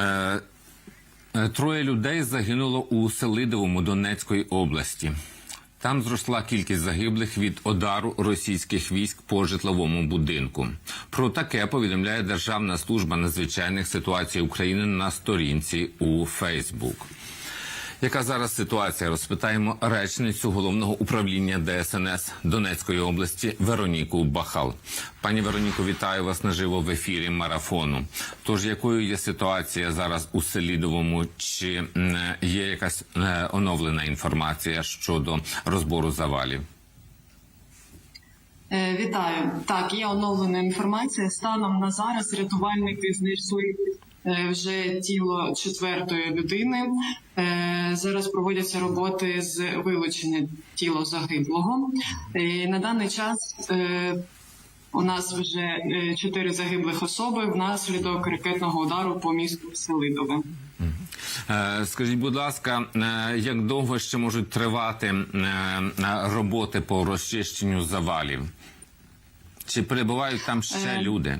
Е, е, Троє людей загинуло у Селидовому Донецької області. Там зросла кількість загиблих від удару російських військ по житловому будинку. Про таке повідомляє Державна служба надзвичайних ситуацій України на сторінці у Фейсбук. Яка зараз ситуація? Розпитаємо речницю головного управління ДСНС Донецької області Вероніку Бахал. Пані Вероніко, вітаю вас наживо в ефірі марафону. Тож якою є ситуація зараз у Селідовому? Чи є якась е, оновлена інформація щодо розбору завалів? Е, Вітаю. Так, є оновлена інформація. Станом на зараз рятувальники знайшли вже тіло четвертої людини. Е, Зараз проводяться роботи з вилучення тіла загиблого. І на даний час е, у нас вже е, чотири загиблих особи внаслідок ракетного удару по місту Селидове. Е, Скажіть, будь ласка, е, як довго ще можуть тривати е, е, роботи по розчищенню завалів? Чи перебувають там ще Е, люди?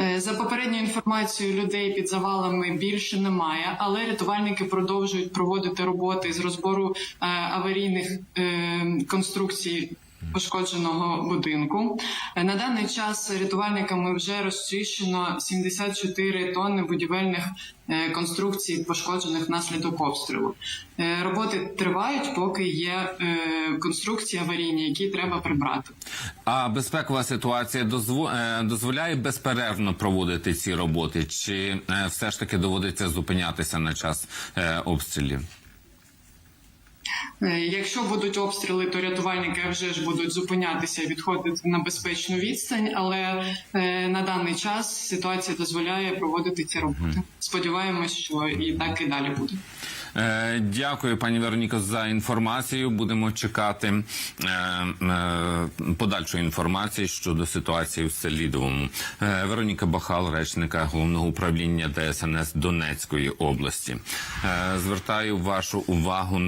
Е, За попередньою інформацією, людей під завалами більше немає, але рятувальники продовжують проводити роботи з розбору е, аварійних е, конструкцій. Пошкодженого будинку Е, на даний час рятувальниками вже розчищено 74 тонни будівельних е, конструкцій, пошкоджених внаслідок обстрілу. Е, Роботи тривають, поки є конструкції аварійні, які треба прибрати. А безпекова ситуація дозво- дозволяє безперервно проводити ці роботи, чи все ж таки доводиться зупинятися на час обстрілів? Е, Якщо будуть обстріли, то рятувальники вже ж будуть зупинятися і відходити на безпечну відстань. Але е, на даний час ситуація дозволяє проводити ці роботи. Сподіваємось, що і так і далі буде. Е, Дякую, пані Вероніко, за інформацію. Будемо чекати подальшої інформації щодо ситуації в Селідовому. Вероніка Бахал, речника головного управління ДСНС Донецької області. Звертаю вашу увагу.